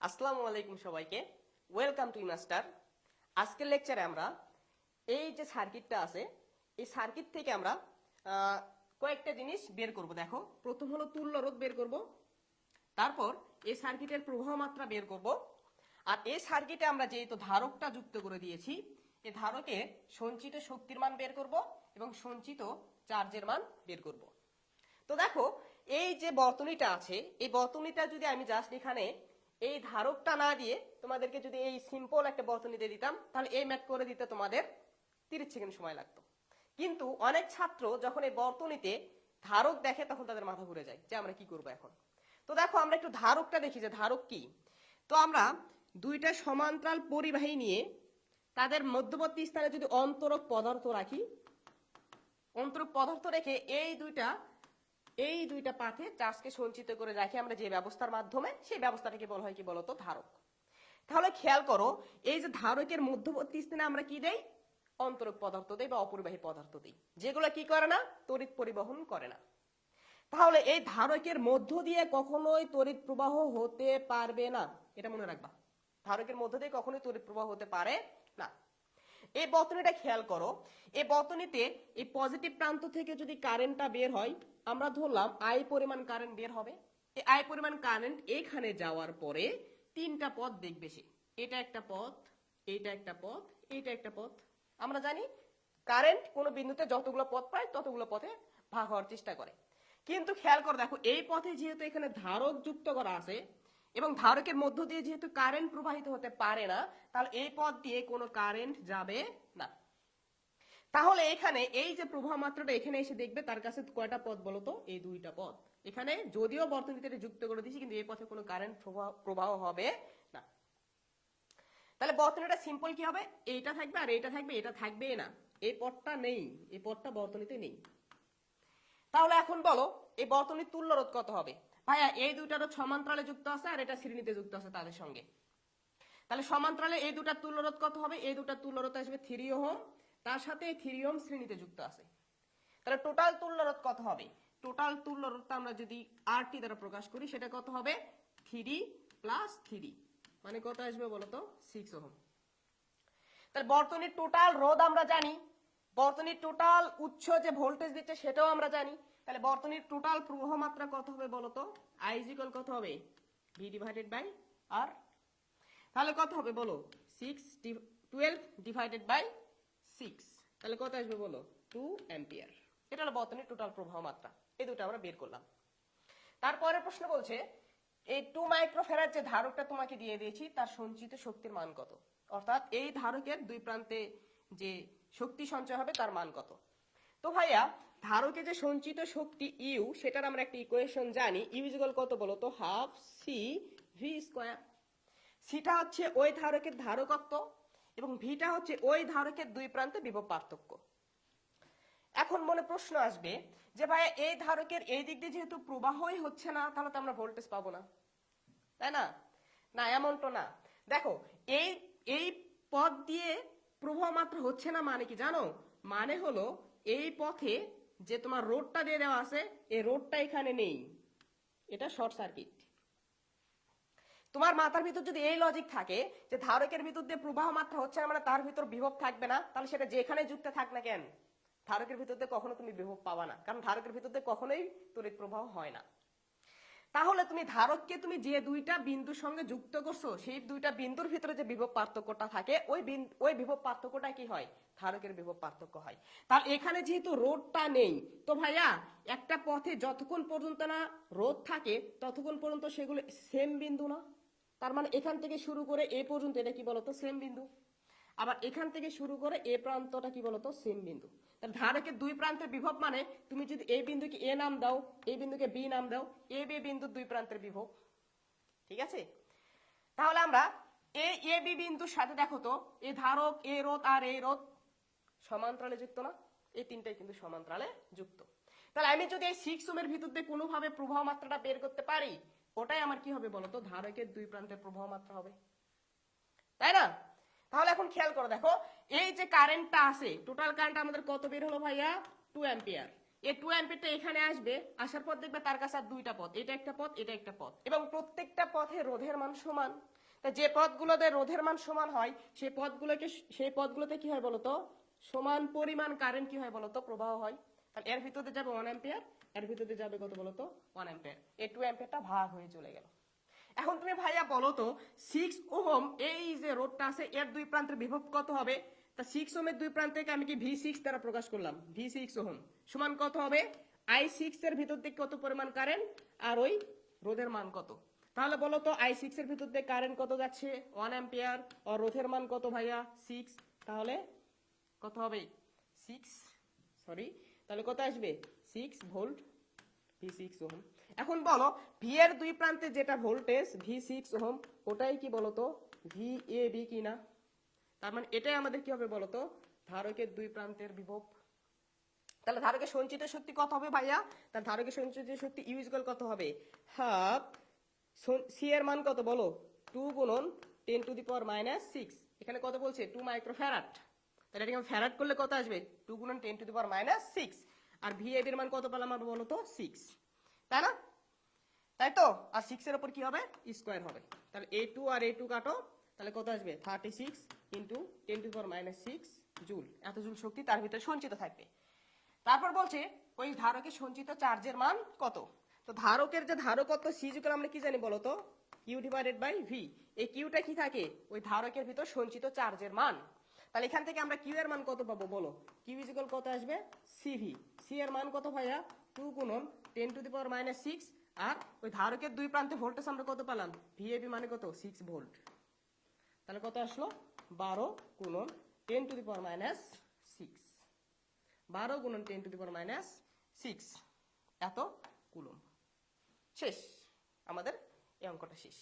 আসসালামু আলাইকুম সবাইকে। ওয়েলকাম টু মাস্টার আজকের লেকচারে আমরা এই যে সার্কিটটা আছে, এই সার্কিট থেকে আমরা কয়েকটা জিনিস বের করব, দেখো। প্রথম হলো তুল্য রোধ বের করব, তারপর এই সার্কিটের প্রবাহ মাত্রা বের করব। আর এই সার্কিটে আমরা যেহেতু ধারকটা যুক্ত করে দিয়েছি, এই ধারকে সঞ্চিত শক্তির মান বের করব এবং সঞ্চিত চার্জের মান বের করব। তো দেখো, এই যে বর্তনীটা আছে, এই বর্তনীটা যদি আমি জাস্ট এখানে এই ধারকটা না দিয়ে তোমাদেরকে যদি এই সিম্পল একটা বর্তনীতে দিতাম, তাহলে এই ম্যাথ করে দিতে তোমাদের তিরিশ সেকেন্ড সময় লাগতো। কিন্তু অনেক ছাত্র যখন এই বর্তনীতে ধারক দেখে, তখন তাদের মাথা ঘুরে যায় যে আমরা কি করব এখন। তো দেখো, আমরা একটু ধারকটা দেখি যে ধারক কি। তো আমরা দুইটা সমান্তরাল পরিবাহী নিয়ে তাদের মধ্যবর্তী স্থানে যদি অন্তরক পদার্থ রাখি, অন্তরক পদার্থ রেখে এই দুইটা এই দুইটা পাথে চার্জকে সঞ্চিত করে রাখি আমরা যে ব্যবস্থার মাধ্যমে সেই ব্যবস্থাটাকে বলা হয় কি বলতো? ধারক। তাহলে খেয়াল করো, এই যে ধারকের মধ্যবর্তী স্থানে আমরা কি দেই? অন্তরক পদার্থ দেই বা অপরিবাহী পদার্থ দিই। যেগুলো কি করে না? তড়িৎ পরিবহন করে না। তাহলে এই ধারকের মধ্য দিয়ে কখনোই তড়িৎ প্রবাহ হতে পারবে না। এটা মনে রাখবা। ধারকের মধ্য দিয়ে কখনোই তড়িৎ প্রবাহ হতে পারে না। এই বর্তনীটা খেয়াল করো। এই বর্তনীতে এই পজিটিভ প্রান্ত থেকে যদি কারেন্টটা বের হয়, আমরা ধরলাম আই পরিমাণ কারেন্ট বের হবে। এই আই পরিমাণ কারেন্ট এখানে যাওয়ার পরে তিনটা পথ দেখবে সে। এটা একটা পথ এইটা একটা পথ এইটা একটা পথ। আমরা জানি কারেন্ট কোনো বিন্দুতে যতগুলো পথ পায়, ততগুলো পথে ভাগ হওয়ার চেষ্টা করে। কিন্তু খেয়াল করে দেখো, এই পথে যেহেতু এখানে ধারক যুক্ত করা আছে এবং ধারকের মধ্য দিয়ে যেহেতু কারেন্ট প্রবাহিত হতে পারে না, তাহলে এই পথ দিয়ে কোনো কারেন্ট যাবে না। তাহলে এখানে এই যে প্রবাহ মাত্রাটা এখানে এসে দেখবে, তার কাছে কয়টা পথ বলতো এই দুইটা পথ। এখানে যদিও বর্তনীতে যুক্ত করে দিয়েছি, কিন্তু এই পথে কোনো কারেন্ট প্রবাহ হবে না। তাহলে বর্তনীটা সিম্পল কি হবে? এইটা থাকবে আর এইটা থাকবে, এটা থাকবে না। এই পথটা নেই, এই পথটা বর্তনীতে নেই। তাহলে এখন বলো এই বর্তনীর তুল্য রোধ কত হবে? ভাইয়া, এই দুইটা রোধ সমান্তরালে যুক্ত আছে আর এটা শ্রেণীতে যুক্ত আছে তাদের সঙ্গে। তাহলে সমান্তরালে এই দুটার তুল্য রোধ কত হবে? এই দুটার তুল্য রোধ আসবে থ্রি ওহম, তার সাথে এই থ্রি ওহম শ্রেণীতে যুক্ত আছে। তাহলে টোটাল তুল্য রোধ কত হবে? টোটাল তুল্য রোধটা আমরা যদি আর টি দ্বারা প্রকাশ করি, সেটা কত হবে? Three plus three. মানে কত আসবে বলতো? Six ohm. তাহলে বর্তনীর টোটাল রোধ আমরা জানি। বর্তনীর টোটাল উৎস যে ভোল্টেজ দিচ্ছে সেটাও আমরা জানি। তাহলে বর্তনীর টোটাল প্রবাহ মাত্রা কত হবে বলতো? আইজিকল কত হবে? ভি ডিভাইডেড বাই আর তাহলে কত হবে বলো? Six twelve divided by six তাহলে কত আসবে বলো? টু অ্যাম্পিয়ার এটা হলো বর্তনীর টোটাল প্রবাহ মাত্রা এই দুটো আমরা বের করলাম। তারপরে প্রশ্ন বলছে, এই টু মাইক্রোফেরার যে ধারকটা তোমাকে দিয়ে দিয়েছি, তার সঞ্চিত শক্তির মান কত? অর্থাৎ এই ধারকের দুই প্রান্তে যে শক্তি সঞ্চয় হবে তার মান কত? তো ভাইয়া, ধারকে যে সঞ্চিত শক্তি ইউ, সেটার আমরা একটা ইকুয়েশন জানি। ইউ ইজিক্যাল কত বলো তো? হাফ সি ভি স্কোয়ার সিটা হচ্ছে ওই ধারকের ধারকত্ব এবং ভিটা হচ্ছে ওই ধারকের দুই প্রান্তে বিভব পার্থক্য। এখন মনে প্রশ্ন আসবে যে ভাইয়া, এই ধারকের এই দিক দিয়ে যেহেতু প্রবাহই হচ্ছে না, তাহলে তো আমরা ভোল্টেজ পাবো না। তাই না? না এমন তো না। দেখো, এই এই পথ দিয়ে প্রবাহ মাত্র হচ্ছে না মানে কি জানো? মানে হলো এই পথে যে তোমার রোডটা দিয়ে দেওয়া আছে, এই রোডটা এখানে নেই। এটা শর্ট সার্কিট। তোমার মাথার ভিতর যদি এই লজিক থাকে যে ধারকের ভিতর দিয়ে প্রবাহ মাত্রা হচ্ছে না মানে তার ভিতর বিভব থাকবে না, তাহলে সেটা যেখানে যুক্ত থাক না কেন? ধারকের ভিতর দিয়ে কখনো তুমি বিভব পাবা না। কারণ ধারকের ভিতর দিয়ে কখনোই তড়িৎ প্রবাহ হয় না। তাহলে তুমি ধারককে তুমি যে দুইটা বিন্দুর সঙ্গে যুক্ত করছ, সেই দুইটা বিন্দুর ভিতরে যে বিভব পার্থক্যটা থাকে, ওই ওই বিভব পার্থক্যটা কি হয়? ধারকের বিভব পার্থক্য হয়। তাহলে এখানে যেহেতু রোডটা নেই, তো ভাইয়া, একটা পথে যতক্ষণ পর্যন্ত না রোদ থাকে, ততক্ষণ পর্যন্ত সেগুলো সেম বিন্দু না। তার মানে এখান থেকে শুরু করে এ পর্যন্ত, এটা কি বলতো? সেম বিন্দু। আবার এখান থেকে শুরু করে এ প্রান্তটা কি বলতো? সেম বিন্দু। তাহলে ধারকের দুই প্রান্তের বিভব মানে তুমি যদি এই বিন্দুকে এ নাম দাও এই বিন্দুকে বি নাম দাও, এ বি বিন্দুর দুই প্রান্তের বিভব। ঠিক আছে? তাহলে আমরা এই এ বি বিন্দুর সাথে দেখো তো এই ধারক, এ রোধ আর এই রোধ সমান্তরালে যুক্ত না? এই তিনটাই কিন্তু সমান্তরালে যুক্ত। তাহলে আমি যদি এই সিক্স ওমের ভিতর দিয়ে কোনোভাবে প্রবাহ মাত্রাটা বের করতে পারি, ওটাই আমার কি হবে বলতো? ধারকের দুই প্রান্তের প্রবাহ মাত্রা হবে। তাই না? তাহলে এখন খেয়াল করো, দেখো, এই যে কারেন্টটা আছে টোটাল কারেন্ট আমাদের কত বের হলো ভাইয়া? টু অ্যাম্পিয়ার এই টু অ্যাম্পিয়ারটা এখানে আসবে, আসার পর দেখবে তার কাছে আর দুইটা পথ, এটা একটা পথ, এটা একটা পথ। এবং প্রত্যেকটা পথে রোধের মান সমান। তা যে পথগুলোতে রোধের মান সমান হয় সেই পথগুলোকে সেই পথগুলোতে কি হয় বলতো সমান পরিমাণ কারেন্ট কি হয় বলতো প্রবাহ হয়। তাহলে এর ভিতরে যাবে ওয়ান অ্যাম্পিয়ার এর ভিতরে যাবে কত বলতো ওয়ান অ্যাম্পিয়ার এই টু অ্যাম্পিয়ারটা ভাগ হয়ে চলে গেল। এখন তুমি ভাইয়া বলো তো সিক্স ওহম, এই যে রোডটা আছে, এর দুই প্রান্তের বিভব কত হবে? তা সিক্স ওহমের দুই প্রান্তকে আমি কি ভি সিক্স দ্বারা প্রকাশ করলাম? ভি সিক্স ওহম সমান কত হবে? আই সিক্স এর ভিতর থেকে কত পরিমাণ কারেন্ট আর ওই রোধের মান কত? তাহলে বলো তো আই সিক্স এর ভিতর থেকে কারেন্ট কত যাচ্ছে? ওয়ান অ্যাম্পিয়ার আর রোধের মান কত ভাইয়া? সিক্স তাহলে কত হবে? সিক্স সরি তাহলে কত আসবে? Six volt V six ohm এখন বলো ভি এর দুই প্রান্তে যেটা ভোল্টেজ ভি সিক্স ওহম ওটাই কি বলতো? ভি এ বি কিনা তার মানে এটাই আমাদের কি হবে বলতো? ধারকের দুই প্রান্তের বিভব। তাহলে ধারকের সঞ্চিত শক্তি কত হবে ভাইয়া? তার ধারকের সঞ্চিত শক্তি ইউজুয়াল কত হবে? হাফ। সি এর মান কত বলো? টু গুণন ten to the power minus six. এখানে কত বলছে? টু মাইক্রো ফ্যারাট তাহলে এটাকে ফ্যারাট করলে কত আসবে? টু গুণন ten to the power minus six. R V এর মান কত পেলাম আমরা বলো তো? সিক্স। তাই না? তাই তো? আর সিক্স এর উপর কি হবে? স্কোয়ার হবে। তাহলে এ টু আর এ টু কাটো তাহলে কত আসবে? Thirty six into ten to power minus six joule এত জুল শক্তি তার ভিতরে সঞ্চিত থাকবে। তারপর বলছে, ওই ধারকের সঞ্চিত চার্জের মান কত? তো ধারকের যে ধারকত্ব সি যুগল আমরা কি জানি বলতো? কিউ ডিভাইডেড বাই ভি এই কিউটা কি থাকে? ওই ধারকের ভিতর সঞ্চিত চার্জের মান। তাহলে এখান থেকে আমরা কিউ এর মান কত পাবো বলো? কিউ ইজিক্যাল কত আসবে? সিভি সি এর মান কত ভাইয়া? টু গুণন ten to the power minus six আর ওই ধারকের দুই প্রান্তে ভোল্টেজ আমরা কত পেলাম? ভিএবি মানে কত? সিক্স ভোল্ট তাহলে কত আসলো? বারো গুণন ten to the power minus six. বারো গুণন ten to the power minus six. এত কুলম শেষ। আমাদের এই অঙ্কটা শেষ।